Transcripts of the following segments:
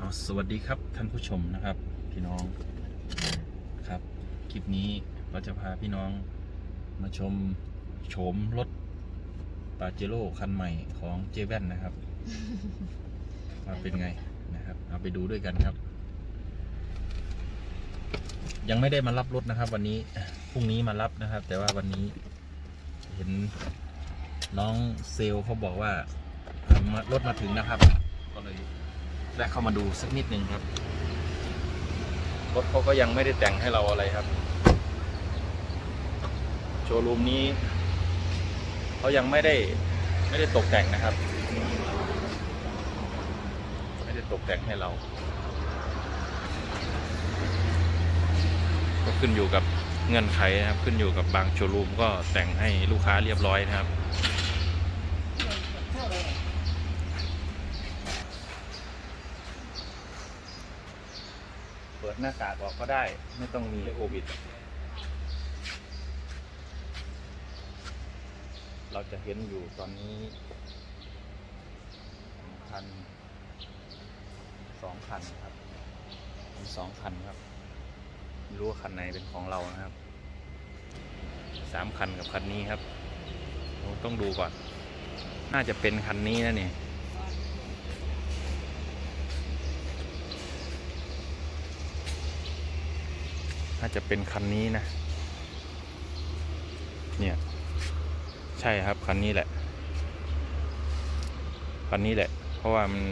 เอาสวัสดีครับท่านผู้ชมนะครับ พี่น้องครับ คลิปนี้เราจะพาพี่น้องมาชมโฉมรถปาเจโร่คันใหม่ของเจแวนนะครับว่าเป็นไงนะครับ เอาไปดูด้วยกันครับ ยังไม่ได้มารับรถนะครับ วันนี้พรุ่งนี้มารับนะครับ แต่ว่าวันนี้ เห็นน้องเซลล์เขาบอกว่ารถมาถึงนะครับ ก็เลย แวะเข้ามาดูสักนิดนึงครับ รถเขาก็ยังไม่ได้แต่งให้เราอะไรครับ โชว์รูมนี้เขายังไม่ได้ไม่ได้ตกแต่งนะครับ ไม่ได้ตกแต่งให้เรา ก็ขึ้นอยู่กับเงื่อนไขนะครับ ขึ้นอยู่กับบางโชว์รูมก็แต่งให้ลูกค้าเรียบร้อยนะครับ เปิด หน้ากากออกก็ได้ ไม่ต้องมีโควิด เราจะเห็นอยู่ตอนนี้คันสองคันครับมีสองคันครับไม่รู้ว่าคันไหนเป็นของเรานะครับสามคันกับคันนี้ครับเราต้องดูก่อน น่าจะเป็นคันนี้นะเนี่ย น่าจะเป็นคันนี้นะ เนี่ย ใช่ครับคันนี้แหละ คันนี้แหละ เพราะว่ามัน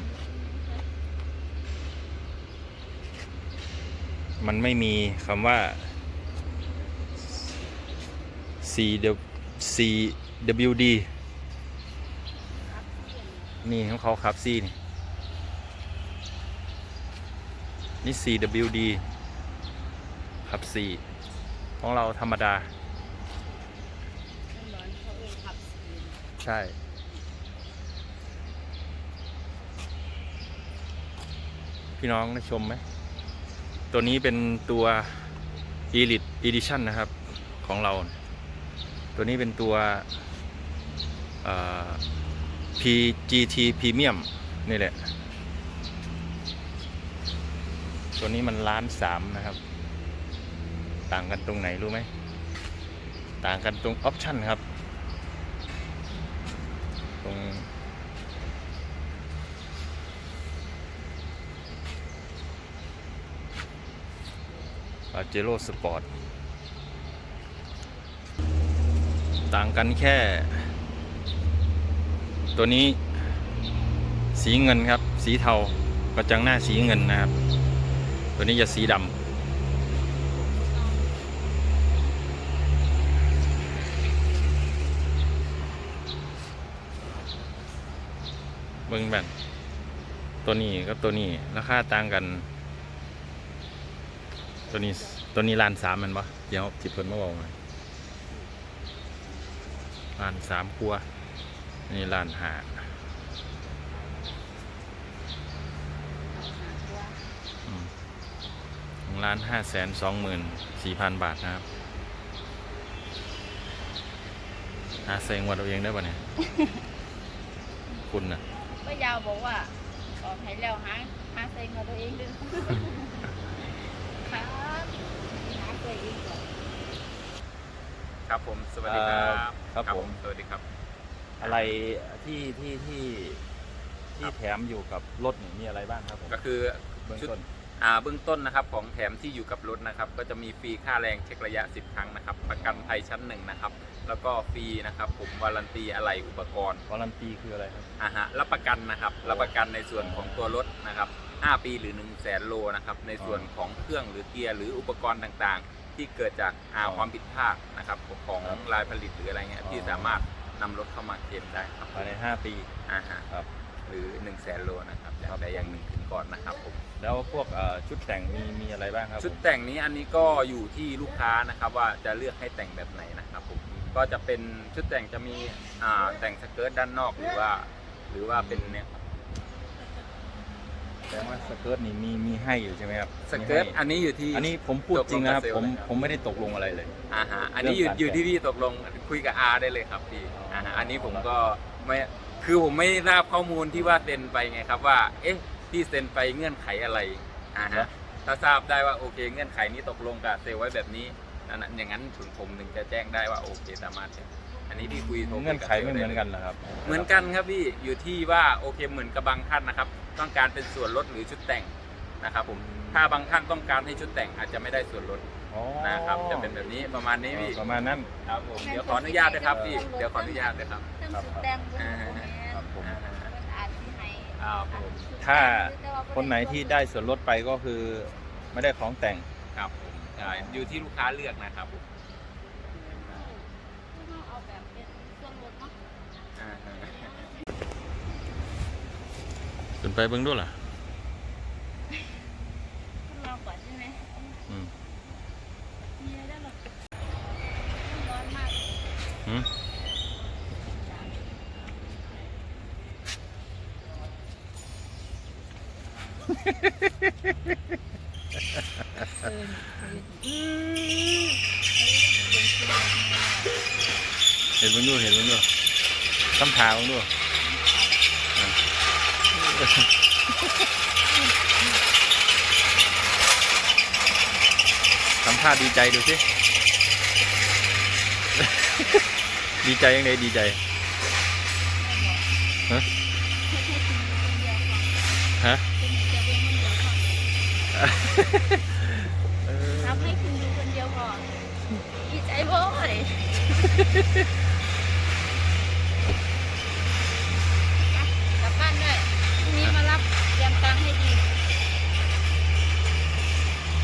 มันไม่มีคำว่า C C W D นี่ของเขาครับ C นี่นี่ C W D ขับสี่ของเราธรรมดาร้อนเขาเองขับสีใช่ พี่น้องได้ชมไหม ตัวนี้เป็นตัว Elite Edition นะครับของเรา ตัวนี้เป็นตัวเอ่อ PGT Premium นี่แหละ ตัวนี้มันล้านสามนะครับ ต่างกันตรงไหนรู้ไหม ต่างกันตรงออปชันครับ ตรง ปาเจโร่สปอร์ต ต่างกันแค่ ตัวนี้สีเงินครับ สีเทากระจังหน้าสีเงินนะครับ ตัวนี้จะสีดำ เบิ้งแบนตัวนี้กับตัวนี้ราคาต่างกัน ตัวนี้ตัวนี้ล้านสามมันปะเดี๋ยวจิบเพิ่นมาบอกหน่อยล้านสามกลัวนี่ล้านห้าล้านห้าแสนสองหมื่นสี่พันบาทนะครับหาเซงวัดเอาเองได้ปะเนี่ย คุณนะ ป้ายาวบอกว่าออกให้แล้วหาหาเซ็งกับตัวเองด้วยครับหาตัวเองก่อนครับผมสวัสดีครับครับผมสวัสดีครับ อะไรที่ที่ที่ที่แถมอยู่กับรถนี่มีอะไรบ้างครับผมก็คือเบื้องชุดต้นอ่า เบื้องต้นนะครับของแถมที่อยู่กับรถนะครับก็จะมีฟรีค่าแรงเช็คระยะ 10 ครั้งนะครับประกันภัยชั้นหนึ่งนะครับแล้วก็ฟรีนะครับผมวารันตีอะไหล่อุปกรณ์วารันตีคืออะไรครับอ่าฮะรับประกันนะครับรับประกันในส่วนของตัวรถนะครับ 5 ปีหรือ 1 0 0 0 0แสนโลนะครับในส่วนของเครื่องหรือเกียร์หรืออุปกรณ์ต่างๆ ที่เกิดจากอ่าอ๋อความผิดพลาดนะครับของครับรายผลิตหรืออะไรเงี้ยอ๋อที่สามารถนำรถเข้ามาเคลมได้ครับภายใน 5 ปีอ่าฮะครับ หรือ1 0 0 0 0แสนโลนะครับอย่างครับใดอย่างหนึ่งขึ้นก่อนนะครับผมแล้วพวกเอ่อชุดแต่งมีมีอะไรบ้างครับผมชุดแต่งนี้อันนี้ก็อยู่ที่ลูกค้านะครับว่าจะเลือกให้แต่งแบบไหนนะครับผมก็จะเป็นชุดแต่งจะมีอ่าแต่งสเกิร์ตด้านนอกหรือว่า หรือว่าเป็นเนี่ยแต่ว่าสเกิร์ตนี่มีมีให้อยู่ใช่ไหมครับสเกิร์ตมีให้อันนี้อยู่ที่ อันนี้ผมพูดจริงนะครับตกลงกับเซลล์ผมนะครับ ผมไม่ได้ตกลงอะไรเลย อ่าฮะอันนี้อยู่เรื่องการอยู่ที่พี่ตกลงคุยกับอาได้เลยครับพี่อ๋ออ่อ่าฮะอันนี้ผมก็ไม่ คือผมไม่ทราบข้อมูลที่ว่าเซ็นไปไงครับว่า เอ๊ะที่เซ็นไปเงื่อนไขอะไรอ่าฮะถ้าทราบได้ว่าโอเคเงื่อนไขนี้ตกลงกับเซลล์ไว้แบบนี้นั่นน่ะอย่างนั้นถึงผมถึงจะแจ้งได้ว่าโอเคสามารถเนี่ยอันนี้พี่คุยโทรคุยเงื่อนกับไขซลล์ไม่เหมือนด้ลยกันเหรอครับ เหมือนกันครับพี่อยู่ที่ว่าโอเคเหมือนกับบางท่านนะครับ ต้องการเป็นส่วนลดหรือชุดแต่งนะครับผมถ้าบางท่านต้องการให้ชุดแต่งอาจจะไม่ได้ส่วนลด อ๋อนะครับจะเป็นแบบนี้ประมาณนี้พี่ประมาณนั้นครับผมเดี๋ยวขออนุญาตนะครับพี่เดี๋ยวขออนุญาตนะครับเรื่องสุดแดงบนโรงแรมครับผมอ่ามันอาจสิให้ครับผมถ้าคนไหนที่ได้ส่วนลดไปก็คือไม่ได้ของแต่งครับผมใช่อยู่ที่ลูกค้าเลือกนะครับผมเอาแบบเป็นส่วนลดเนาะอ่าฮะสนไปเบิ่งด้วยล่ะ ทดลองก่อนใช่ไหม อืม มีอะไรได้หรอร้อนมาก หืม เออ เห็นเบิ่งด้วยเห็นเบิ่งด้วย คำถามเบิ่งด้วยทำท่าดีใจดูสิ ดีใจยังไงดีใจ ฮะ ฮะทำให้คุณดูคนเดียวก่อนดีใจบ่เลยกลับบ้านด้วยพรุ่งนี้มารับเตรียมตังค์ให้ดี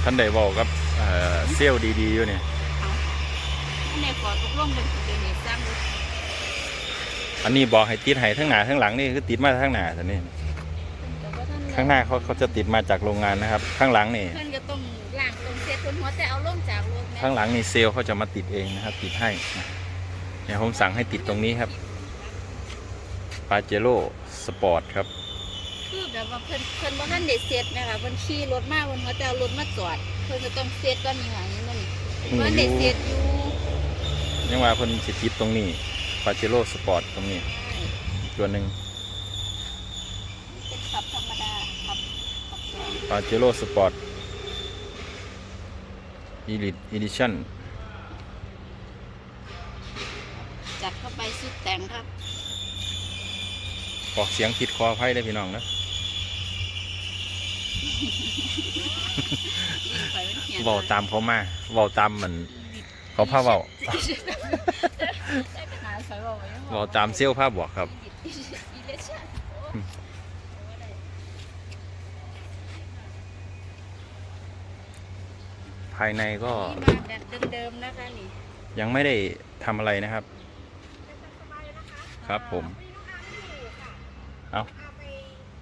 ท่านใดบอกกับเอ่อเซี่ยวดีๆอยู่เนี่ยอาในขอตกลงเป็นเดือนนี้สร้างรถอันนี้บอกให้ติดให้ทั้งหน้าทั้งหลังนี่คือติดมาทั้งหน้าแต่นี่แต่ว่าท่านข้างหน้าเขาเขาจะติดมาจากโรงงานนะครับ ข้างหลังนี่ เพื่อนก็ต้องล้างตรงเซ็ตคนหัวแต่เอาลงจากรถแม่ข้างหลังนี่เซลล์เขาจะมาติดเองนะครับ ติดให้นะเนี่ยผมสั่งให้ติดตรงนี้ครับปาเจโร่สปอร์ตครับ คือแบบว่าเพิ่นเพิ่นบ่ทันได้เซ็ตแม่ค่ะเพิ่นขี่รถมาเพิ่นหัวแต่เอารถมาจอดเพิ่นก็ต้องเซ็ตก่อนนี่หว่านี่มันนี่เพิ่นได้เซ็ตอยู่ยังว่าเพิ่นสิติดตรงนี้ปาเจโร่สปอร์ตตรงนี้อีกตัวหนึ่งเป็นขับธรรมดาขับขับตัวปาเจโร่สปอร์ตอีลิทอีดิชั่นจัดเข้าไปสุดแต่งครับ ออกเสียงผิดคอไพ่ได้พี่น้องนะลิ้นข่อยมัน เหี่ยนเว้าตามเขามาเว้าตามมัน เขาพาเว้าได้ไปหาข่อยเว้าไว้เว้าตามเซี่ยวภาพบวกครับอีเลชั่นโอ้ภายในก็นี่มาแบบเดิมๆนะคะนี่ยังไม่ได้ทำอะไรนะครับ ครับผม เอา เอาไป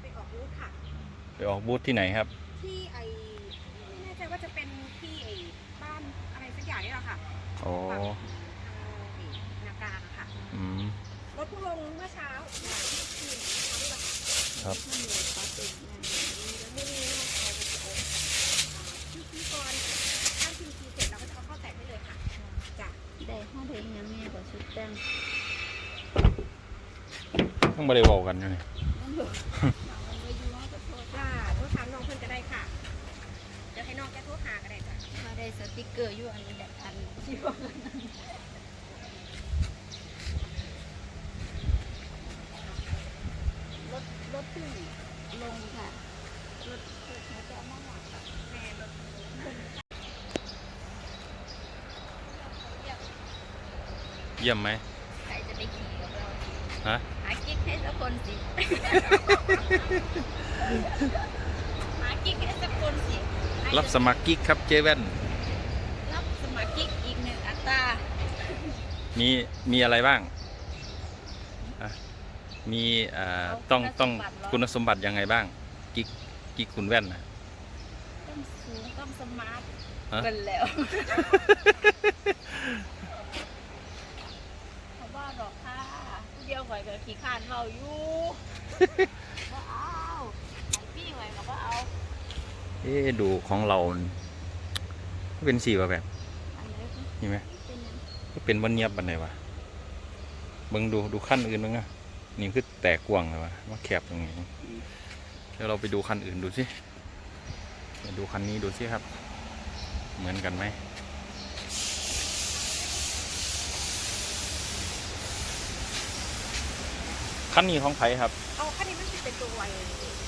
ไปออกรูทค่ะ ไป ออกบูธที่ไหนครับ ที่ไอไม่แน่ใจว่าจะเป็นที่ไอบ้านอะไรสักอย่างนี่แหละค่ะอ๋อทางไอ้นาการอะค่ะอืมรถเพิ่งลงเมื่อเช้ามาที่คืนเช้านี่แหละค่ะครับแล้วไม่รู้ว่าเขาจะเอาที่ที่ก่อนถ้าทีทีเสร็จเราก็จะเอาเข้าแตกได้เลยค่ะจ้ะได้ห้องเพลงยังแม่กว่าชุดแต่งต้องไม่ได้บอกกันอยู่นี่มันอยู่มันไปอยู่ห้องก็โทษ จ้าโทรถามน้องเพิ่นก็ได้ค่ะ เดี๋ยวให้น้องแกโทรหาก็ได้จ้ะมาได้สติกเกอร์อยู่อันนี้แหละอันที่ว่านั้นรถรถขึ้นลงค่ะรถรถเขาจะเอามาหลังค่ะแม่รถเยี่ยมไหมใครจะไปขี่กับเราฮะหากิ๊กให้สักคนสิ หากิ๊กให้สักคนสิ รับสมัครกิ๊กครับเจแว่นรับสมัครกิ๊กอีกหนึ่งอัตรา มีมีอะไรบ้างอะมีอ่าต้องต้องคุณสมบัติยังไงบ้างกิ๊กกิ๊กคุณแว่นนะ ต้องสูงต้องสมาร์ทฮะกันแล้วเขาว่าดอกค่ะผู้เดียวข่อยกับขี่ขานเขาอยู่ว่าเอาไอพี่ข่อยกับว่าเอา เอ๊ะดูของเรามันเป็นสีว่าแบบอันนี้นี่ไหมเป็นยังก็เป็นวันเนียบบันไดวะเบิ่งดูดูขั้นอื่นบ้างอะนี่คือแตกกวางเลยวะว่าแคบตรงนี้เอดี๋ยวเราไปดูคันอื่นดูสิไปดูคันนี้ดูสิครับ เหมือนกันไหมคันนี้ของไผครับ เอาคันนี้มันจะเป็นตัวไว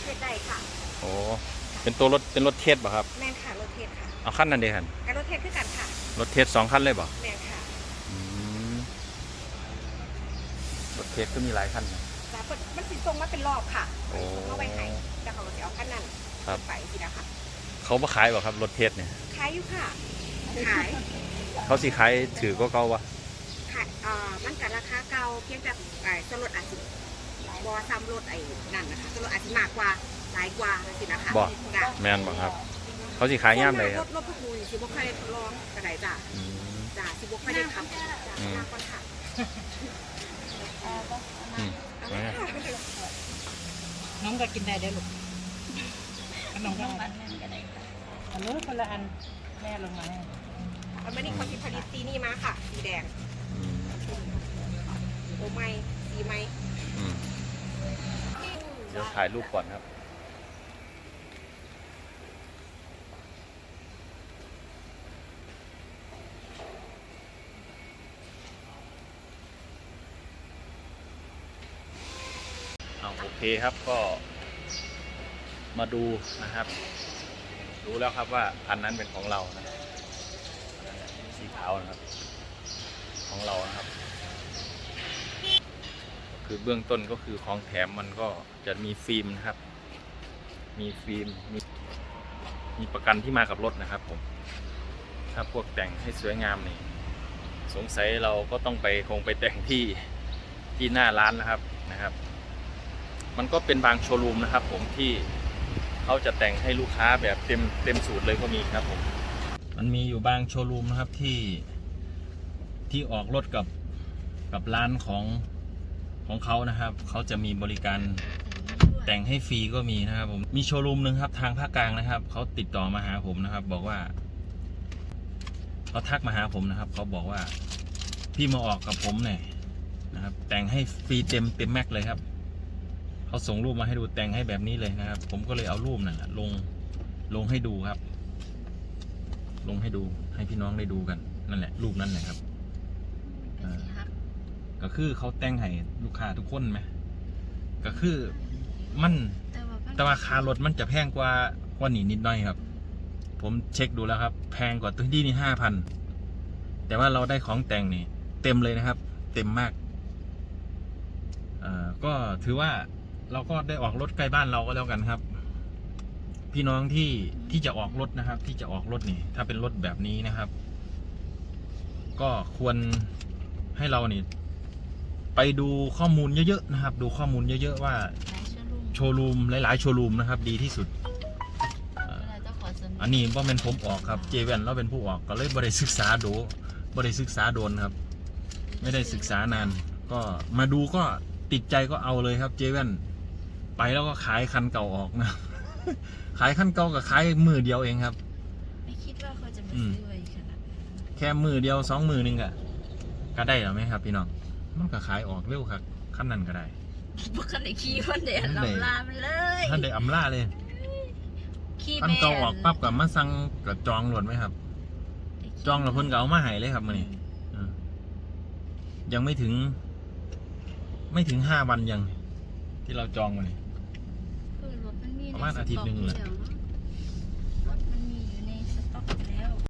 เทศได้ค่ะ โอ้ เป็นตัวรถเป็นรถเทสป่ะครับแมนค่ะรถเทศค่ะเอาคันนั้นเดียวกันการรถเทศคือกันค่ะรถเทสสองคันเลยป่ะแมนค่ะอืมรถเทสก็มีหลายคันนะแต่เปิดมันสิทรงมาเป็นรอบค่ะโอ้ ส่งมาไว้ให้แต่เขาก็จะเอาคันนั้นครับ ไปสินะคะเขามาขายป่ะครับรถเทสเนี่ยขายอยู่ค่ะขายเขาสิขายถือก็เก่าวะขายเอ่อมันกับราคาเก่าเพียงแต่ไอ้สลดอาจสิบอซ้ำรถไอ้นั่นนะคะสลดอาจสิมากกว่า หลายกว่าสินะคะบ่ จ้ะแมนบ่ครับ เขาสิขายย่ามเลยครรับถรถพวกมูนี่สิบ่ค่อยได้ทดลองกระไดจ้ะอืม จ้ะสิบ่ค่อยได้ทำจ้ะอืม ลาก่อนค่ะอืมเอาสวยละงามค่ะน้องก็กินได้เด้อลูกขนมก็น้องเอาอันนั้นก็ได้ค่ะอันนู้นคนละอันแม่ลงมาให้เอามานี่เขาที่ผลิตสีนี่มาค่ะ สีแดงอืมโอไม้สีไม้อืมเดี๋ยวถ่ายรูปก่อนครับ เอาโอเคครับก็ มาดูนะครับ รู้แล้วครับว่าอันนั้นเป็นของเรานะสีขาวนะครับ ของเรานะครับ คือเบื้องต้นก็คือของแถมมันก็จะมีฟิล์มนะครับ มีฟิล์มมีมีประกันที่มากับรถนะครับผม ถ้าพวกแต่งให้สวยงามนี่ สงสัยเราก็ต้องไปคงไปแต่งที่ที่หน้าร้านนะครับนะครับ มันก็เป็นบางโชว์รูมนะครับผมที่เขาจะแต่งให้ลูกค้าแบบเต็มเต็มสูตรเลยก็มีครับผมมันมีอยู่บางโชว์รูมนะครับที่ที่ออกรถกับกับร้านของของเขานะครับเขาจะมีบริการแต่งให้ฟรีก็มีนะครับผมมีโชว์รูมหนึ่งครับทางภาคกลางนะครับเขาติดต่อมาหาผมนะครับ บอกว่าเขาทักมาหาผมนะครับเขาบอกว่าพี่มาออกกับผมเนี่ยนะครับ แต่งให้ฟรีเต็มเต็มแม็กเลยครับ เขาส่งรูปมาให้ดูแต่งให้แบบนี้เลยนะครับ ผมก็เลยเอารูปนั่นแหละลงลงให้ดูครับ ลงให้ดูให้พี่น้องได้ดูกันนั่นแหละ รูปนั้นแหละครับก็สิฮักก็คือเขาแต่งให้ลูกค้าทุกคนไหมก็คือมันแต่ว่ามันแต่ว่าคารถมันจะแพงกว่ากว่านี้นิดหน่อยครับ ผมเช็คดูแล้วครับ แพงกว่าตัวที่นี่ห้าพันแต่ว่าเราได้ของแต่งนี่เต็มเลยนะครับ เต็มมาก เอ่อก็ถือว่า เราก็ได้ออกรถใกล้บ้านเราก็แล้วกันครับ พี่น้องที่ที่จะออกรถนะครับ ที่จะออกรถนี่ ถ้าเป็นรถแบบนี้นะครับ ก็ควรให้เรานี่ไปดูข้อมูลเยอะๆนะครับ ดูข้อมูลเยอะๆว่าหลายชั่วโมงโชว์รูมหลายๆโชว์รูมนะครับ ดีที่สุดเอ่อเวลาเจ้าขอสนอันนี้ว่าเป็นผมออกครับเจเวนเราเป็นผู้ออกก็เลยบริศึกษาดูบริศึกษาโดนครับ ไม่ได้ศึกษานาน ก็มาดูก็ติดใจก็เอาเลยครับเจเวน ไปแล้วก็ขายคันเก่าออกนะ ขายคันเก่ากับขายมือเดียวเองครับ ไม่คิดว่าเขาจะมาอืมซื้อไว้ขนาดนั้นแค่มือเดียวสองมือหนึงก็ก็ได้แล้วไหมครับ พี่น้องมันก็ขายออกเร็วครับขั้นนั้นก็ได้บ่คันได้ขี่คนเดียวอันใดลำลามันเลยท่านได้อำลาเลยขี่ขั้นแม่เก่าออกปั๊บกับมาสั่งกับจองหลวนไหมครับ จองแล้วเพิ่นก็เอามาให้เลยครับมื้อนี้เออยังไม่ถึง ไม่ถึงห้าวันยัง ที่เราจองมาเนี่ยเออรถมันมี ประมาณอาทิตย์หนึ่งแหละใสต็อกอยู่